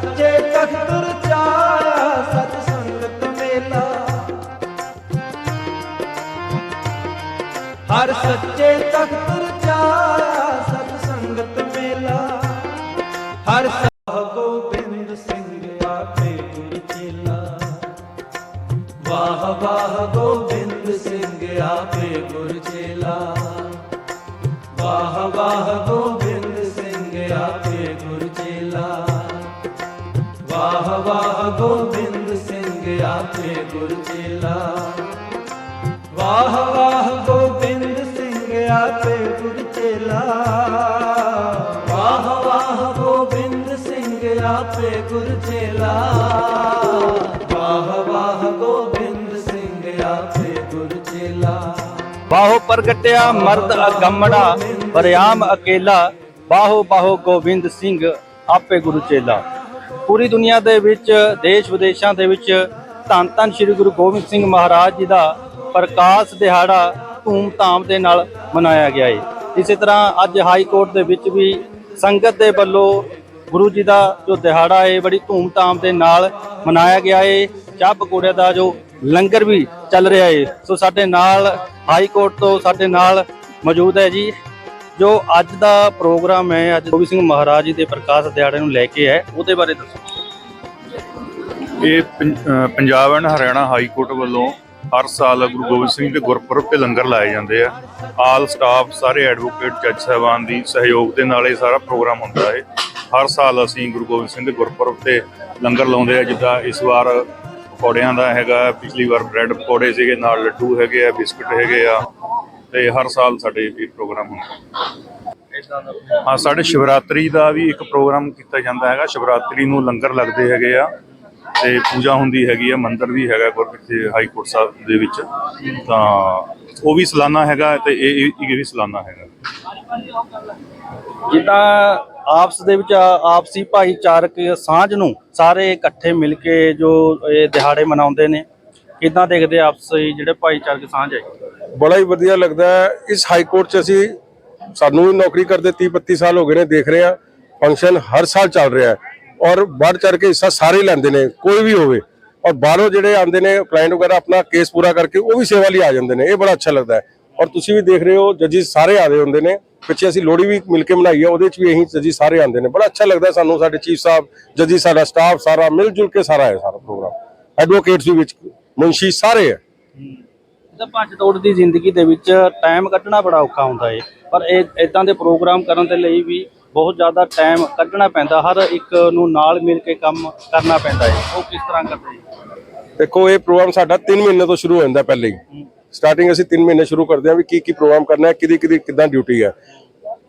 ਸੱਚੇ ਤਖਤ ਰਚਾਇਆ ਸਤ ਸੰਗਤ ਮੇਲਾ। ਹਰ ਸੱਚੇ ਤਖਤ ਰਚਾਇਆ ਸਤ ਸੰਗਤ ਮੇਲਾ। ਹਰ ਸਾਹ ਗੋਬਿੰਦ ਸਿੰਘ ਆਪੇ ਗੁਰ ਚੇਲਾ। ਵਾਹ ਵਾਹ, ਗੋਬਿੰਦ ਸਿੰਘ ਆਪੇ ਗੁਰ ਚੇਲਾ। ਵਾਹ ਵਾਹ, ਗੋਬਿੰਦ ਸਿੰਘ ਆਪੇ ਗੁਰ ਚੇਲਾ। ਵਾਹ ਵਾਹ ਗੋਬਿੰਦ ਸਿੰਘ ਆਪੇ ਗੁਰ ਚੇਲਾ। ਵਾਹ ਵਾਹ ਗੋਬਿੰਦ ਸਿੰਘ ਆਪੇ ਗੁਰ ਚੇਲਾ। ਵਾਹ ਵਾਹ ਗੋਬਿੰਦ ਸਿੰਘ ਆਪੇ ਗੁਰ ਚੇਲਾ। ਵਾਹ ਵਾਹ ਗੋਬਿੰਦ ਸਿੰਘ ਆਪੇ ਗੁਰ ਚੇਲਾ। ਬਾਹੋ ਪ੍ਰਗਟਿਆ ਮਰਦ ਅਗੰਮੜਾ ਬਰਿਆਮ ਅਕੇਲਾ। ਬਾਹੋ ਬਾਹੋ ਗੋਬਿੰਦ ਸਿੰਘ ਆਪੇ ਗੁਰੂ ਚੇਲਾ। ਪੂਰੀ ਦੁਨੀਆ ਦੇ ਵਿੱਚ, ਦੇਸ਼ ਵਿਦੇਸ਼ਾਂ ਦੇ ਵਿੱਚ ਧੰਨ ਧੰਨ ਸ੍ਰੀ ਗੁਰੂ ਗੋਬਿੰਦ ਸਿੰਘ ਮਹਾਰਾਜ ਜੀ ਦਾ ਪ੍ਰਕਾਸ਼ ਦਿਹਾੜਾ ਧੂਮ-ਧਾਮ ਦੇ ਨਾਲ ਮਨਾਇਆ ਗਿਆ ਹੈ ਇਸੇ ਤਰ੍ਹਾਂ ਅੱਜ ਹਾਈ ਕੋਰਟ ਦੇ ਵਿੱਚ ਵੀ ਸੰਗਤ ਦੇ ਵੱਲੋਂ ਗੁਰੂ ਜੀ ਦਾ ਜੋ ਦਿਹਾੜਾ ਹੈ ਬੜੀ ਧੂਮ-ਧਾਮ ਦੇ ਨਾਲ ਮਨਾਇਆ ਗਿਆ ਹੈ ਚਾਹ ਪਕੌੜੇ ਦਾ ਜੋ ਲੰਗਰ ਵੀ ਚੱਲ ਰਿਹਾ ਹੈ ਸੋ ਸਾਡੇ ਨਾਲ ਹਾਈ ਕੋਰਟ ਤੋਂ ਸਾਡੇ ਨਾਲ ਮੌਜੂਦ ਹੈ ਜੀ ਜੋ ਅੱਜ ਦਾ ਪ੍ਰੋਗਰਾਮ ਹੈ, ਅੱਜ ਗੋਬਿੰਦ ਸਿੰਘ ਮਹਾਰਾਜ ਜੀ ਦੇ ਪ੍ਰਕਾਸ਼ ਦਿਹਾੜੇ ਨੂੰ ਲੈ ਕੇ ਹੈ, ਉਹਦੇ ਬਾਰੇ ਦੱਸੋ। ਇਹ Punjab and Haryana high court ਵੱਲੋਂ ਹਰ ਸਾਲ ਗੁਰੂ ਗੋਬਿੰਦ ਸਿੰਘ ਦੇ ਗੁਰਪੁਰਬ ਤੇ ਲੰਗਰ ਲਾਏ ਜਾਂਦੇ ਆ। ਆਲ ਸਟਾਫ, ਸਾਰੇ ਐਡਵੋਕੇਟ, ਜੱਜ ਸਾਹਿਬਾਨ ਦੀ ਸਹਿਯੋਗ ਦੇ ਨਾਲ ਇਹ ਸਾਰਾ ਪ੍ਰੋਗਰਾਮ ਹੁੰਦਾ ਹੈ। ਹਰ ਸਾਲ ਅਸੀਂ ਗੁਰੂ ਗੋਬਿੰਦ ਸਿੰਘ ਦੇ ਗੁਰਪੁਰਬ ਤੇ ਲੰਗਰ ਲਾਉਂਦੇ ਆ, ਜਿੱਦਾਂ ਇਸ ਵਾਰ ਪਕੌੜਿਆਂ ਦਾ ਹੈਗਾ, ਪਿਛਲੀ ਵਾਰ ਬ੍ਰੈਡ ਪਕੌੜੇ ਸੀਗੇ, ਨਾਲ ਲੱਡੂ ਹੈਗੇ ਆ, ਬਿਸਕੁਟ ਹੈਗੇ ਆ। ਤੇ ਹਰ ਸਾਲ ਸਾਡੇ ਇਹ ਪ੍ਰੋਗਰਾਮ ਹੁੰਦਾ। ਹਾਂ, ਸਾਡੇ ਸ਼ਿਵਰਾਤਰੀ ਦਾ ਵੀ ਇੱਕ ਪ੍ਰੋਗਰਾਮ ਕੀਤਾ ਜਾਂਦਾ ਹੈਗਾ। ਸ਼ਿਵਰਾਤਰੀ ਨੂੰ ਲੰਗਰ ਲੱਗਦੇ ਹੈਗੇ ਆ ਤੇ ਪੂਜਾ ਹੁੰਦੀ ਹੈਗੀ ਆ, ਮੰਦਿਰ ਵੀ ਹੈਗਾ ਗੁਰਕਿੱਥੇ ਹਾਈ ਕੋਰਟ ਸਾਹਿਬ ਦੇ ਵਿੱਚ। ਤਾਂ ਉਹ ਵੀ ਸਾਲਾਨਾ ਹੈਗਾ ਤੇ ਇਹ ਇਹ ਵੀ ਸਾਲਾਨਾ ਹੈਗਾ। ਜਿੱਦਾਂ ਆਪਸ ਦੇ ਵਿੱਚ ਆਪਸੀ ਭਾਈਚਾਰਕ ਸਾਂਝ ਨੂੰ ਸਾਰੇ ਇਕੱਠੇ ਮਿਲ ਕੇ ਜੋ ਇਹ ਦਿਹਾੜੇ ਮਨਾਉਂਦੇ ਨੇ, ਕਿੱਦਾਂ ਦੇਖਦੇ ਆਪਸੀ ਜਿਹੜੇ ਭਾਈਚਾਰਕ ਸਾਂਝ ਹੈ? ਬੜਾ ਹੀ ਵਧੀਆ ਲੱਗਦਾ ਹੈ। ਇਸ ਹਾਈ ਕੋਰਟ 'ਚ ਅਸੀਂ ਸਾਨੂੰ ਵੀ ਨੌਕਰੀ ਕਰਦੇ 30 32 ਸਾਲ ਹੋ ਗਏ ਨੇ ਦੇਖ ਰਹੇ ਆ ਫੰਕਸ਼ਨ ਹਰ ਸਾਲ ਚੱਲ ਰਿਹਾ ਹੈ ਔਰ ਵੱਧ ਚੜ ਕੇ ਹਿੱਸਾ ਸਾਰੇ ਲੈਂਦੇ ਨੇ, ਕੋਈ ਵੀ ਹੋਵੇ। ਔਰ ਬਾਹਰੋਂ ਜਿਹੜੇ ਆਉਂਦੇ ਨੇ ਕਲਾਇੰਟ ਵਗੈਰਾ ਆਪਣਾ ਕੇਸ ਪੂਰਾ ਕਰਕੇ ਉਹ ਵੀ ਸੇਵਾ ਲਈ ਆ ਜਾਂਦੇ ਨੇ। ਇਹ ਬੜਾ ਅੱਛਾ ਲੱਗਦਾ ਹੈ। ਔਰ ਤੁਸੀਂ ਵੀ ਦੇਖ ਰਹੇ ਹੋ, ਜੱਜੀ ਸਾਰੇ ਆਦੇ ਹੁੰਦੇ ਨੇ। ਪਿੱਛੇ ਅਸੀਂ ਲੋਹੜੀ ਵੀ ਮਿਲ ਕੇ ਮਨਾਈ ਹੈ, ਉਹਦੇ 'ਚ ਵੀ ਇਹੀ ਜੱਜੀ ਸਾਰੇ ਆਉਂਦੇ ਨੇ। ਬੜਾ ਅੱਛਾ ਲੱਗਦਾ ਸਾਨੂੰ, ਸਾਡੇ ਚੀਫ ਸਾਹਿਬ, ਜੱਜੀ ਸਾਡਾ ਸਟਾਫ ਸਾਰਾ ਮਿਲ ਜੁਲ ਕੇ ਸਾਰਾ ਹੈ ਸਾਰਾ ਪ੍ਰੋਗਰਾਮ ਐਡਵੋਕੇਟਸ ਵੀ ਵਿੱਚ ਮੁਨਸ਼ੀ ਸਾਰੇ ਹੈ। ਤਾਂ ਭੱਜ ਦੌੜ ਦੀ ਜ਼ਿੰਦਗੀ ਦੇ ਵਿੱਚ ਟਾਈਮ ਕੱਢਣਾ ਬੜਾ ਔਖਾ ਹੁੰਦਾ ਹੈ ਪਰ ਇਹ ਇਦਾਂ ਦੇ ਪ੍ਰੋਗਰਾਮ ਕਰਨ ਦੇ ਲਈ ਵੀ ਬਹੁਤ ਜ਼ਿਆਦਾ ਟਾਈਮ ਕੱਢਣਾ ਪੈਂਦਾ ਹਰ ਇੱਕ ਨੂੰ ਨਾਲ ਮਿਲ ਕੇ ਕੰਮ ਕਰਨਾ ਪੈਂਦਾ ਹੈ ਉਹ ਕਿਸ ਤਰ੍ਹਾਂ ਕਰਦੇ ਜੀ ਦੇਖੋ ਇਹ ਪ੍ਰੋਗਰਾਮ ਸਾਡਾ 3 ਮਹੀਨੇ ਤੋਂ ਸ਼ੁਰੂ ਹੋ ਜਾਂਦਾ ਪਹਿਲੇ ਹੀ। ਸਟਾਰਟਿੰਗ ਅਸੀਂ 3 ਮਹੀਨੇ ਸ਼ੁਰੂ ਕਰਦੇ ਹਾਂ ਵੀ ਕੀ ਕੀ ਪ੍ਰੋਗਰਾਮ ਕਰਨਾ ਹੈ ਕਿਹਦੀ ਕਿਹਦੀ ਕਿਦਾਂ ਡਿਊਟੀ ਹੈ।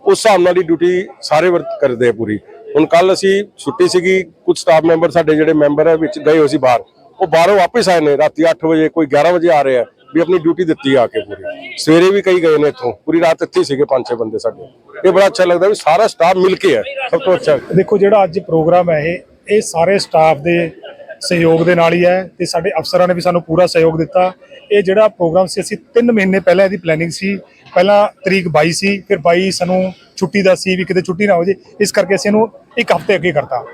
ਉਸ ਹਿਸਾਬ ਨਾਲ ਹੀ ਡਿਊਟੀ ਸਾਰੇ ਵਰਕ ਕਰਦੇ ਆ ਪੂਰੀ। ਹੁਣ ਕੱਲ ਅਸੀਂ ਛੁੱਟੀ ਸੀਗੀ ਕੁਝ ਸਟਾਫ ਮੈਂਬਰ ਸਾਡੇ ਜਿਹੜੇ ਮੈਂਬਰ ਹੈ ਵਿੱਚ ਗਏ ਹੋਏ ਸੀ ਬਾਹਰ। ਉਹ ਬਾਹਰੋਂ ਵਾਪਸ ਆਏ ਨੇ ਰਾਤੀ 8 ਵਜੇ ਕੋਈ 11 ਵਜੇ ਆ ਰਹੇ। ਆ ਵੀ ਆਪਣੀ ਡਿਊਟੀ ਦਿੱਤੀ ਆ ਕੇ ਪੂਰੀ। ਸਵੇਰੇ ਵੀ ਕਈ ਗਏ ਨੇ ਇੱਥੋਂ। ਪੂਰੀ ਰਾਤ ਇੱਥੇ ਸੀਗੇ ਪੰਜ ਛੇ ਬੰਦੇ ਸਾਡੇ। ਇਹ ਬੜਾ ਅੱਛਾ ਲੱਗਦਾ ਵੀ ਸਾਰਾ ਸਟਾਫ ਮਿਲ ਕੇ ਹੈ। ਸਭ ਤੋਂ ਅੱਛਾ। ਦੇਖੋ, ਜਿਹੜਾ ਅੱਜ ਪ੍ਰੋਗਰਾਮ ਹੈ ਇਹ ਇਹ ਸਾਰੇ ਸਟਾਫ ਦੇ ਸਹਿਯੋਗ ਦੇ ਨਾਲ ਹੀ ਹੈ ਤੇ ਸਾਡੇ ਅਫਸਰਾਂ ਨੇ ਵੀ ਸਾਨੂੰ ਪੂਰਾ ਸਹਿਯੋਗ ਦਿੱਤਾ। ਇਹ ਜਿਹੜਾ ਪ੍ਰੋਗਰਾਮ ਸੀ, ਅਸੀਂ 3 ਮਹੀਨੇ ਪਹਿਲਾਂ ਇਹਦੀ ਪਲੈਨਿੰਗ ਸੀ। ਪਹਿਲਾਂ ਤਰੀਕ 22 ਸੀ, ਫਿਰ 22 ਸਾਨੂੰ ਛੁੱਟੀ ਦਾ ਸੀ ਵੀ ਕਿਤੇ ਛੁੱਟੀ ਨਾ ਹੋ ਜੇ। ਇਸ ਕਰਕੇ ਅਸੀਂ ਇਹਨੂੰ ਇੱਕ ਹਫ਼ਤੇ ਅੱਗੇ ਕਰਤਾ।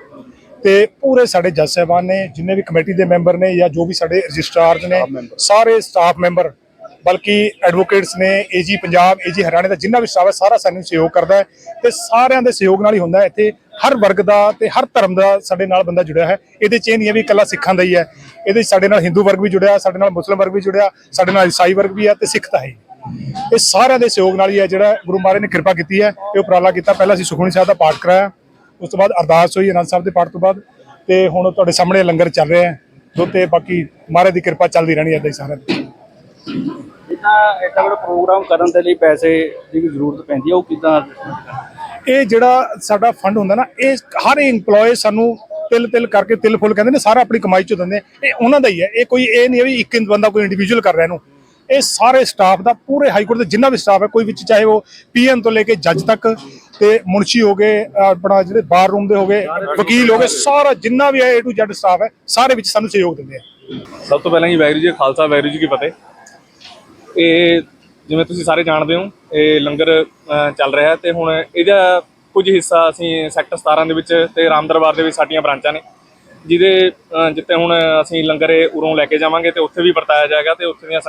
ਤੇ ਪੂਰੇ ਸਾਡੇ ਜੱਜ ਸਾਹਿਬਾਨ ਨੇ ਜਿੰਨੇ ਵੀ ਕਮੇਟੀ ਦੇ ਮੈਂਬਰ ਨੇ ਜਾਂ ਜੋ ਵੀ ਸਾਡੇ ਰਜਿਸਟਰਾਰਜ਼ ਨੇ ਸਾਰੇ ਸਟਾਫ ਮੈਂਬਰ ਬਲਕਿ ਐਡਵੋਕੇਟਸ ਨੇ ਏਜੀ ਪੰਜਾਬ ਏਜੀ ਹਰਿਆਣੇ ਦਾ ਜਿੰਨਾ ਵੀ ਸਟਾਫ ਹੈ ਸਾਰਾ ਸਾਨੂੰ ਸਹਿਯੋਗ ਕਰਦਾ ਹੈ ਤੇ ਸਾਰਿਆਂ ਦੇ ਸਹਿਯੋਗ ਨਾਲ ਹੀ ਹੁੰਦਾ ਹੈ। ਇੱਥੇ ਹਰ ਵਰਗ ਦਾ ਤੇ ਹਰ ਧਰਮ ਦਾ ਸਾਡੇ ਨਾਲ ਬੰਦਾ ਜੁੜਿਆ ਹੈ। ਇਹਦੇ ਚ ਇਹ ਨਹੀਂ ਹੈ ਵੀ ਇਕੱਲਾ ਸਿੱਖਾਂ ਦਾ ਹੀ ਹੈ। ਇਹਦੇ ਸਾਡੇ ਨਾਲ ਹਿੰਦੂ ਵਰਗ ਵੀ ਜੁੜਿਆ ਸਾਡੇ ਨਾਲ ਮੁਸਲਿਮ ਵਰਗ ਵੀ ਜੁੜਿਆ ਸਾਡੇ ਨਾਲ ਈਸਾਈ ਵਰਗ ਵੀ ਹੈ ਤੇ ਸਿੱਖ ਤਾਂ ਹੀ। ਇਹ ਸਾਰਿਆਂ ਦੇ ਸਹਿਯੋਗ ਨਾਲ ਹੀ ਹੈ ਜਿਹੜਾ ਗੁਰੂ ਮਹਾਰਾਜ ਨੇ ਕਿਰਪਾ ਕੀਤੀ ਹੈ ਇਹ ਉਪਰਾਲਾ ਕੀਤਾ। ਪਹਿਲਾਂ ਅਸੀਂ ਸੁਖਮਨੀ ਸਾਹਿਬ ਦਾ ਪਾਠ ਕਰਾਇਆ। ਉਸ ਤੋਂ ਬਾਅਦ ਅਰਦਾਸ ਹੋਈ ਅਨੰਦ ਸਾਹਿਬ ਦੇ ਪਾਠ ਤੋਂ ਬਾਅਦ ਤੇ ਹੁਣ ਤੁਹਾਡੇ ਸਾਹਮਣੇ ਲੰਗਰ ਚੱਲ ਰਿਹਾ ਹੈ। ਦੁੱਧ ਤੇ ਬਾਕੀ ਮਹਾਰਾਜ ਦੀ ਕਿਰਪਾ ਚੱਲਦੀ ਰਹਿਣੀ ਹੈ ਹੀ ਸਾਰਿਆਂ ਦੀ ਜਿੱਦਾਂ ਐਡਾ ਵੱਡਾ ਪ੍ਰੋਗਰਾਮ ਕਰਨ ਦੇ ਲਈ ਪੈਸੇ ਦੀ ਵੀ ਜ਼ਰੂਰਤ ਪੈਂਦੀ ਹੈ ਉਹ ਕਿਦਾਂ? ਇਹ ਜਿਹੜਾ ਸਾਡਾ ਫੰਡ ਹੁੰਦਾ ਨਾ ਇਹ ਹਰ EMPLOYE ਸਾਨੂੰ ਤਿਲ ਤਿਲ ਕਰਕੇ ਤਿਲ ਫੁੱਲ ਕਹਿੰਦੇ ਨੇ ਸਾਰਾ ਆਪਣੀ ਕਮਾਈ ਚੋਂ ਦਿੰਦੇ ਇਹ ਉਹਨਾਂ ਦਾ ਹੀ ਹੈ। ਇਹ ਕੋਈ ਇਹ ਨਹੀਂ ਹੈ ਵੀ ਇੱਕ ਬੰਦਾ ਕੋਈ ਇੰਡੀਵਿਜੂਅਲ ਕਰ ਰਿਹਾ ਇਹਨੂੰ। ਇਹ ਸਾਰੇ ਸਟਾਫ ਦਾ ਪੂਰੇ ਹਾਈ ਕੋਰਟ ਦਾ ਜਿੰਨਾ ਵੀ ਸਟਾਫ ਹੈ ਕੋਈ ਵਿੱਚ ਚਾਹੇ ਉਹ ਪੀਐਨ ਤੋਂ ਲੈ ਕੇ ਜੱਜ ਤੱਕ ਤੇ ਮੁਨਸ਼ੀ ਹੋ ਗਏ ਆਪਣਾ ਜਿਹੜੇ ਬਾਰ ਰੂਮ ਦੇ ਹੋ ਗਏ ਵਕੀਲ ਹੋ ਗਏ ਸਾਰਾ ਜਿੰਨਾ ਵੀ ਹੈ A to Z ਸਟਾਫ ਹੈ ਸਾਰੇ ਵਿੱਚ ਸਾਨੂੰ ਸਹਿਯੋਗ ਦਿੰਦੇ ਆ। ਸਭ ਤੋਂ ਪਹਿਲਾਂ ਜੀ ਵਾਹਿਗੁਰੂ ਜੀ ਖਾਲਸਾ ਵਾਹਿਗੁਰੂ ਜੀ ਕੀ ਫਤਿਹ। ਇਹ ਜਿਵੇਂ ਤੁਸੀਂ ਸਾਰੇ ਜਾਣਦੇ ਹੋ ਇਹ ਲੰਗਰ ਚੱਲ ਰਿਹਾ ਹੈ ਤੇ ਹੁਣ ਇਹਦਾ ਕੁਝ ਹਿੱਸਾ ਅਸੀਂ ਸੈਕਟਰ 17 ਦੇ ਵਿੱਚ ਤੇ ਰਾਮ ਦਰਬਾਰ ਦੇ ਵਿੱਚ ਸਾਡੀਆਂ ਬ੍ਰਾਂਚਾਂ ਨੇ ਜਿਹਦੇ ਜਿੱਥੇ ਹੁਣ ਅਸੀਂ ਲੰਗਰ ਇਹ ਉਰੋਂ ਲੈ ਕੇ ਜਾਵਾਂਗੇ ਤੇ ਉੱਥੇ ਵੀ ਵਰਤਾਇਆ ਜਾਏਗਾ ਤੇ ਉੱਥੇ ਦੀਆਂ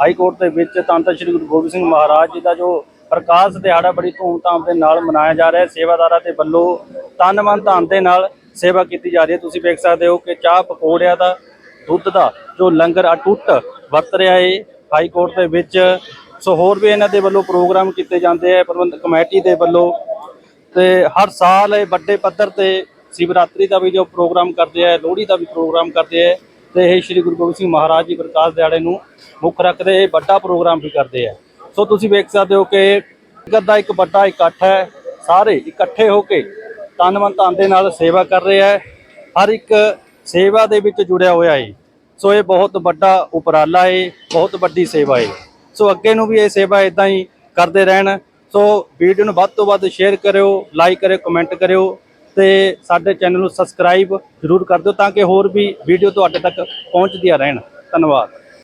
ਹਾਈ ਕੋਰਟ ਦੇ ਵਿੱਚ ਤਾਂ ਤਾਂ ਸ੍ਰੀ ਗੁਰੂ ਗੋਬਿੰਦ ਸਿੰਘ ਮਹਾਰਾਜ ਜੀ ਦਾ ਜੋ ਪ੍ਰਕਾਸ਼ ਦਿਹਾੜਾ ਬੜੀ ਧੂਮਧਾਮ ਦੇ ਨਾਲ ਮਨਾਇਆ ਜਾ ਰਿਹਾ ਹੈ। ਸੇਵਾਦਾਰਾਂ ਦੇ ਵੱਲੋਂ ਤਨ ਮਨ ਧਨ ਦੇ ਨਾਲ ਸੇਵਾ ਕੀਤੀ ਜਾ ਰਹੀ ਹੈ। ਤੁਸੀਂ ਵੇਖ ਸਕਦੇ ਹੋ ਕਿ ਚਾਹ ਪਕੌੜਿਆਂ ਦਾ, ਦੁੱਧ ਦਾ ਜੋ ਲੰਗਰ ਅਟੁੱਟ ਵਰਤ ਰਿਹਾ ਹੈ ਹਾਈ ਕੋਰਟ ਦੇ ਵਿੱਚ ਸੋ ਹੋਰ ਵੀ ਇਹਨਾਂ ਦੇ ਵੱਲੋਂ ਪ੍ਰੋਗਰਾਮ ਕੀਤੇ ਜਾਂਦੇ ਆ। ਪ੍ਰਬੰਧਕ ਕਮੇਟੀ ਦੇ ਵੱਲੋਂ ਤੇ ਹਰ ਸਾਲ ਇਹ ਵੱਡੇ ਪੱਧਰ ਤੇ ਸ਼ਿਵਰਾਤਰੀ ਦਾ ਵੀ ਜੋ ਪ੍ਰੋਗਰਾਮ ਕਰਦੇ ਆ, ਲੋਹੜੀ ਦਾ ਵੀ ਪ੍ਰੋਗਰਾਮ ਕਰਦੇ ਆ ਤੇ ਇਹ ਸ੍ਰੀ ਗੁਰੂ ਗੋਬਿੰਦ ਸਿੰਘ ਮਹਾਰਾਜ ਜੀ ਪ੍ਰਕਾਸ਼ ਦਿਹਾੜੇ ਨੂੰ ਮੁੱਖ ਰੱਖਦੇ ਇਹ ਵੱਡਾ ਪ੍ਰੋਗਰਾਮ ਵੀ ਕਰਦੇ ਆ। ਸੋ ਤੁਸੀਂ ਵੇਖ ਸਕਦੇ ਹੋ ਕਿ ਨਗਰ ਦਾ ਇੱਕ ਵੱਡਾ ਇਕੱਠ ਹੈ। ਸਾਰੇ ਇਕੱਠੇ ਹੋ ਕੇ ਤਨ ਮਨ ਧਨ ਦੇ ਨਾਲ ਸੇਵਾ ਕਰ ਰਿਹਾ ਹੈ। ਹਰ ਇੱਕ ਸੇਵਾ ਦੇ ਵਿੱਚ ਜੁੜਿਆ ਹੋਇਆ ਹੈ। ਸੋ ਇਹ ਬਹੁਤ ਵੱਡਾ ਉਪਰਾਲਾ ਹੈ, ਬਹੁਤ ਵੱਡੀ ਸੇਵਾ ਹੈ। ਸੋ ਅੱਗੇ ਨੂੰ ਵੀ ਇਹ ਸੇਵਾ ਇਦਾਂ ਹੀ ਕਰਦੇ ਰਹਿਣ। ਸੋ ਵੀਡੀਓ ਨੂੰ ਵੱਧ ਤੋਂ ਵੱਧ ਸ਼ੇਅਰ ਕਰਿਓ ਲਾਈਕ ਕਰਿਓ ਕਮੈਂਟ ਕਰਿਓ ਤੇ ਸਾਡੇ ਚੈਨਲ ਨੂੰ ਸਬਸਕ੍ਰਾਈਬ ਜ਼ਰੂਰ ਕਰ ਦਿਓ ਤਾਂ ਕਿ ਹੋਰ ਵੀ ਵੀਡੀਓ ਤੁਹਾਡੇ ਤੱਕ ਪਹੁੰਚਦੀਆਂ ਰਹਿਣ। ਧੰਨਵਾਦ।